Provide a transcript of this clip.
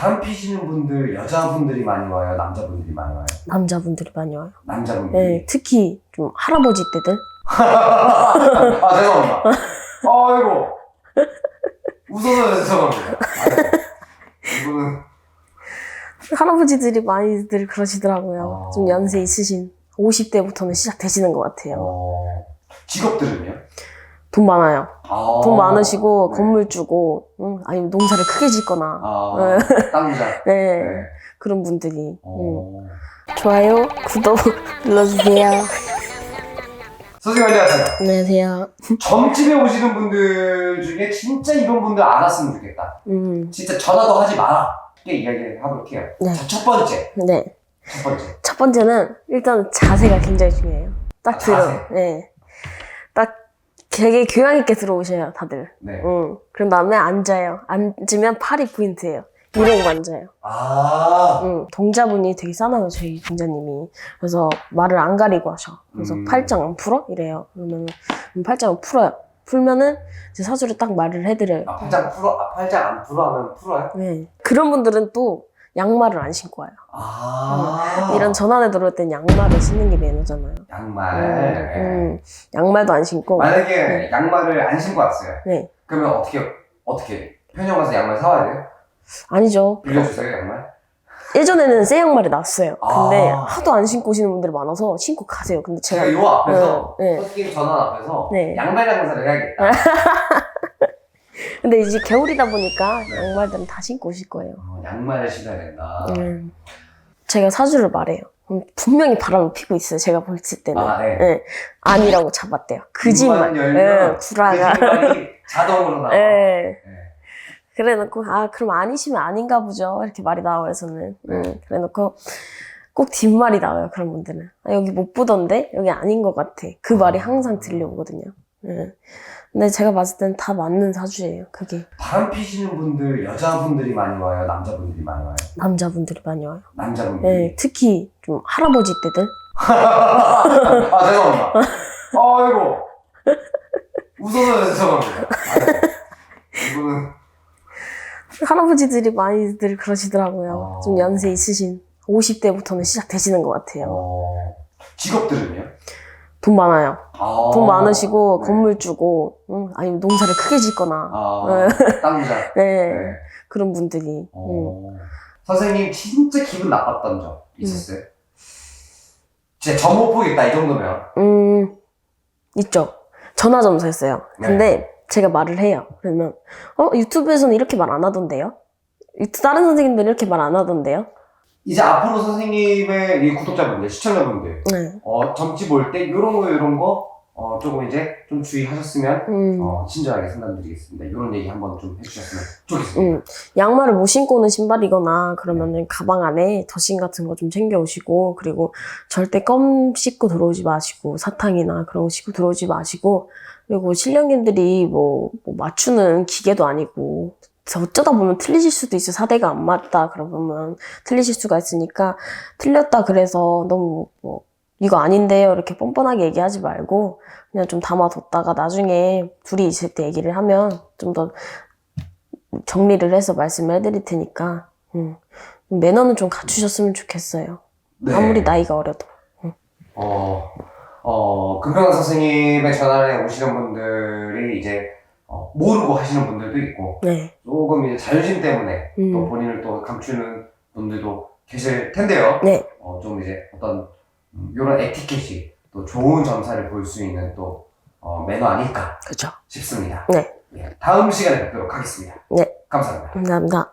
바람 피시는 분들 여자분들이 많이 와요, 남자분들이 많이 와요. 남자분들이 많이 와요. 남자분들이. 네, 특히 좀 할아버지 때들. 아 죄송합니다. 아이고 웃어서 죄송합니다. 아이고, 이분은 할아버지들이 많이들 그러시더라고요. 어. 좀 연세 있으신 50대부터는 시작되시는 것 같아요. 어, 직업들은요? 돈 많아요. 아, 돈 많으시고 네. 건물 주고 응, 아니면 농사를 크게 짓거나 아, 땅부자. 네, 네. 그런 분들이 응. 어. 좋아요, 구독 눌러주세요. 선생님 안녕하세요. 안녕하세요. 점집에 오시는 분들 중에 진짜 이런 분들 안 왔으면 좋겠다. 음, 진짜 전화도 하지 마라. 이렇게 이야기를 하도록 해요. 네. 자, 첫 번째. 네. 첫 번째. 첫 번째는 일단 자세가 굉장히 중요해요. 딱 아, 들어. 자세. 네. 딱 되게 교양 있게 들어오셔요, 다들. 네. 응. 그런 다음에 앉아요. 앉으면 팔이 포인트예요. 이러고 앉아요. 아. 응. 동자분이 되게 싸나요, 저희 동자님이. 그래서 말을 안 가리고 하셔. 그래서 음. 팔짱 안 풀어? 이래요. 그러면 팔짱을 풀어요. 풀면은 이제 사주를 딱 말을 해드려요. 아, 팔짱 풀어, 아, 팔짱 안 풀어 하면 풀어요? 네. 그런 분들은 또 양말을 안 신고 와요. 아. 이런 전환에 들어올 땐 양말을 신는 게 매너잖아요. 양말. 음, 네. 음. 양말도 안 신고. 만약에 양말을 안 신고 왔어요. 네. 그러면 어떻게, 어떻게, 편의점 가서 양말 사와야 돼요? 아니죠. 빌려주세요, 양말? 예전에는 새 양말이 났어요. 근데 아. 하도 안 신고 오시는 분들이 많아서 신고 가세요. 근데 제가 요 앞에서, 네, 네. 전화 앞에서 네. 양말 장사를 해야겠다. 근데 이제 겨울이다 보니까 네. 양말들은 다 신고 오실 거예요. 어, 양말을 신어야 된다. 음. 제가 사주를 말해요. 음, 분명히 바람을 피고 있어요. 제가 봤을 때는. 아, 네. 예. 아니라고 잡았대요. 거짓말. 예, 구라가. 거짓말이 자동으로 나와. 예. 네. 그래 놓고, 아, 그럼 아니시면 아닌가 보죠. 이렇게 말이 나와요, 저는. 네. 음, 그래 놓고, 꼭 뒷말이 나와요, 그런 분들은. 아, 여기 못 보던데? 여기 아닌 것 같아. 그 말이 아. 항상 들려오거든요. 예. 근데 제가 봤을 땐 다 맞는 사주예요, 그게. 바람 피시는 분들 여자분들이 많이 와요, 남자분들이 많이 와요. 남자분들이 많이 와요. 남자분들이. 예, 특히 좀 할아버지 때들. 아 죄송합니다. 아이고 웃어서 죄송합니다. 아이고, 이분은 할아버지들이 많이들 그러시더라고요. 어. 좀 연세 있으신 50대부터는 시작되시는 것 같아요. 어, 직업들은요? 돈 많아요. 아, 돈 많으시고 네. 건물 주고 응, 아니면 농사를 크게 짓거나 아 땅부자. 네, 네. 그런 분들이 응. 어. 선생님 진짜 기분 나빴던 적 있었어요? 진짜 점못 보겠다 이 정도면. 음, 있죠. 전화 점수했어요. 네. 근데 제가 말을 해요. 그러면 어 유튜브에서는 이렇게 말 안 하던데요? 유튜- 다른 선생님들은 이렇게 말 안 하던데요? 이제 앞으로 선생님의 이 구독자분들, 시청자분들, 네. 어, 점집 올때 이런 거 이런 거 어, 조금 이제 좀 주의하셨으면 음. 어, 친절하게 상담드리겠습니다. 이런 얘기 한번 좀 해주셨으면 좋겠습니다. 음, 양말을 못 신고 오는 신발이거나 그러면은 가방 안에 더신 같은 거 좀 챙겨 오시고 그리고 절대 껌 씻고 들어오지 마시고 사탕이나 그런 거 씻고 들어오지 마시고 그리고 신령님들이 뭐, 뭐 맞추는 기계도 아니고 어쩌다 보면 틀리실 수도 있어요. 사대가 안 맞다 그러면 틀리실 수가 있으니까 틀렸다 그래서 너무 뭐 이거 아닌데요 이렇게 뻔뻔하게 얘기하지 말고 그냥 좀 담아뒀다가 나중에 둘이 있을 때 얘기를 하면 좀 더 정리를 해서 말씀을 해드릴 테니까 음. 매너는 좀 갖추셨으면 좋겠어요. 네. 아무리 나이가 어려도. 어, 어, 금평 선생님의 전화에 오시는 분들이 이제 어, 모르고 하시는 분들도 있고 네. 조금 이제 자존심 때문에 또 음. 본인을 또 감추는 분들도 계실 텐데요. 네. 어, 좀 이제 어떤 음, 이런 에티켓이 또 좋은 점사를 볼 수 있는 또 어, 매너 아닐까 그죠. 싶습니다. 네. 예, 다음 시간에 뵙도록 하겠습니다. 네. 감사합니다. 감사합니다.